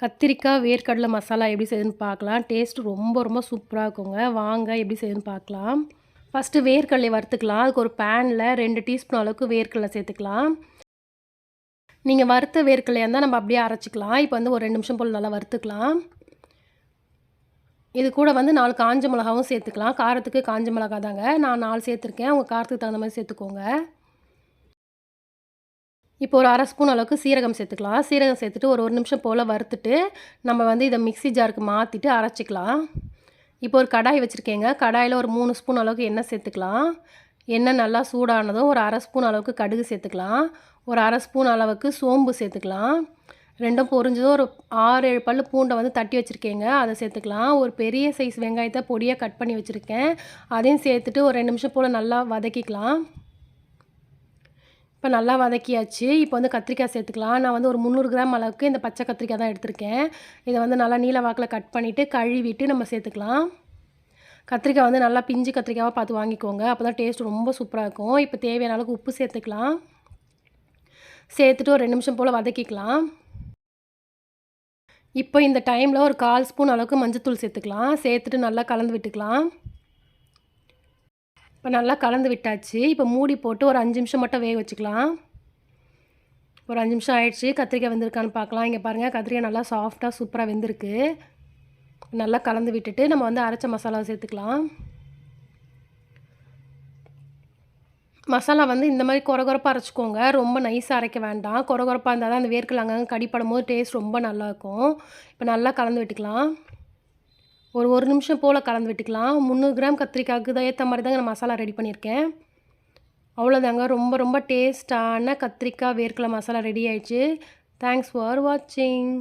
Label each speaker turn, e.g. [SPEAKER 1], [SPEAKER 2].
[SPEAKER 1] கத்திரிக்காய் வேர்க்கடலை மசாலா எப்படி செய்யுதுன்னு பார்க்கலாம். டேஸ்ட் ரொம்ப ரொம்ப சூப்பராக இருக்குங்க. வாங்க எப்படி செய்யுதுன்னு பார்க்கலாம். ஃபஸ்ட்டு வேர்க்கடலை வறுத்துக்கலாம். அதுக்கு ஒரு பேனில் ரெண்டு டீஸ்பூன் அளவுக்கு வேர்க்கடலை சேர்த்துக்கலாம். நீங்கள் வறுத்த வேர்க்கடலையாக இருந்தால் நம்ம அப்படியே அரைச்சிக்கலாம். இப்போ வந்து ஒரு ரெண்டு நிமிஷம் போல் நல்லா வறுத்துக்கலாம். இது கூட வந்து நாலு காஞ்ச மிளகாவும் சேர்த்துக்கலாம். காரத்துக்கு காஞ்ச மிளகா தாங்க. நான் நாலு சேர்த்துருக்கேன். உங்கள் காரத்துக்கு தகுந்த மாதிரி சேர்த்துக்கோங்க. இப்போ ஒரு அரை ஸ்பூன் அளவுக்கு சீரகம் சேர்த்துக்கலாம். சீரகம் சேர்த்துட்டு ஒரு ஒரு நிமிஷம் போல் வறுத்துட்டு நம்ம வந்து இதை மிக்சி ஜாருக்கு மாற்றிட்டு அரைச்சிக்கலாம். இப்போ ஒரு கடாய் வச்சுருக்கேங்க. கடாயில் ஒரு மூணு ஸ்பூன் அளவுக்கு எண்ணெய் சேர்த்துக்கலாம். எண்ணெய் நல்லா சூடானதும் ஒரு அரை ஸ்பூன் அளவுக்கு கடுகு சேர்த்துக்கலாம். ஒரு அரை ஸ்பூன் அளவுக்கு சோம்பு சேர்த்துக்கலாம். ரெண்டும் பொரிஞ்சதும் ஒரு ஆறு ஏழு பல் பூண்டை வந்து தட்டி வச்சுருக்கேங்க. அதை சேர்த்துக்கலாம். ஒரு பெரிய சைஸ் வெங்காயத்தை பொடியாக கட் பண்ணி வச்சுருக்கேன். அதையும் சேர்த்துட்டு ஒரு ரெண்டு நிமிஷம் போல் நல்லா வதக்கிக்கலாம். இப்போ நல்லா வதக்கியாச்சு. இப்போ வந்து கத்திரிக்காய் சேர்த்துக்கலாம். நான் வந்து ஒரு முந்நூறு கிராம் அளவுக்கு இந்த பச்சை கத்திரிக்காய் தான் எடுத்திருக்கேன். இதை வந்து நல்லா நீல வாக்கில் கட் பண்ணிவிட்டு கழுவிட்டு நம்ம சேர்த்துக்கலாம். கத்திரிக்காய் வந்து நல்லா பிஞ்சு கத்திரிக்காவாக பார்த்து வாங்கிக்கோங்க. அப்போ தான் டேஸ்ட் ரொம்ப சூப்பராக இருக்கும். இப்போ தேவையான அளவுக்கு உப்பு சேர்த்துக்கலாம். சேர்த்துட்டு ஒரு ரெண்டு நிமிஷம் போல் வதக்கிக்கலாம். இப்போ இந்த டைமில் ஒரு கால் ஸ்பூன் அளவுக்கு மஞ்சத்தூள் சேர்த்துக்கலாம். சேர்த்துட்டு நல்லா கலந்து விட்டுக்கலாம். இப்போ நல்லா கலந்து விட்டாச்சு. இப்போ மூடி போட்டு ஒரு அஞ்சு நிமிஷம் மட்டும் வேக வச்சுக்கலாம். ஒரு அஞ்சு நிமிஷம் ஆயிடுச்சு. கத்திரிக்காய் வெந்திருக்கான்னு பார்க்கலாம். இங்கே பாருங்கள் கத்திரிக்காய் நல்லா சாஃப்டாக சூப்பராக வெந்திருக்கு. நல்லா கலந்து விட்டுட்டு நம்ம வந்து அரைச்ச மசாலா சேர்த்துக்கலாம். மசாலா வந்து இந்த மாதிரி குறகுறப்பாக அரைச்சிக்கோங்க. ரொம்ப நைஸாக அரைக்க வேண்டாம். குறகுறப்பாக இருந்தால் தான் அந்த வேர்க்கல் அங்கங்கே கடிப்படும் போது டேஸ்ட் ரொம்ப நல்லாயிருக்கும் இப்போ நல்லா கலந்து விட்டுக்கலாம். ஒரு ஒரு நிமிஷம் போல் கலந்து விட்டுக்கலாம். முந்நூறு கிராம் கத்திரிக்காய்க்கு தான் ஏற்ற மாதிரி தாங்க நான் மசாலா ரெடி பண்ணியிருக்கேன். அவ்வளோதாங்க ரொம்ப ரொம்ப டேஸ்ட்டான கத்திரிக்காய் வேர்க்கலை மசாலா ரெடி ஆயிடுச்சு. தேங்க்ஸ் ஃபார் வாட்சிங்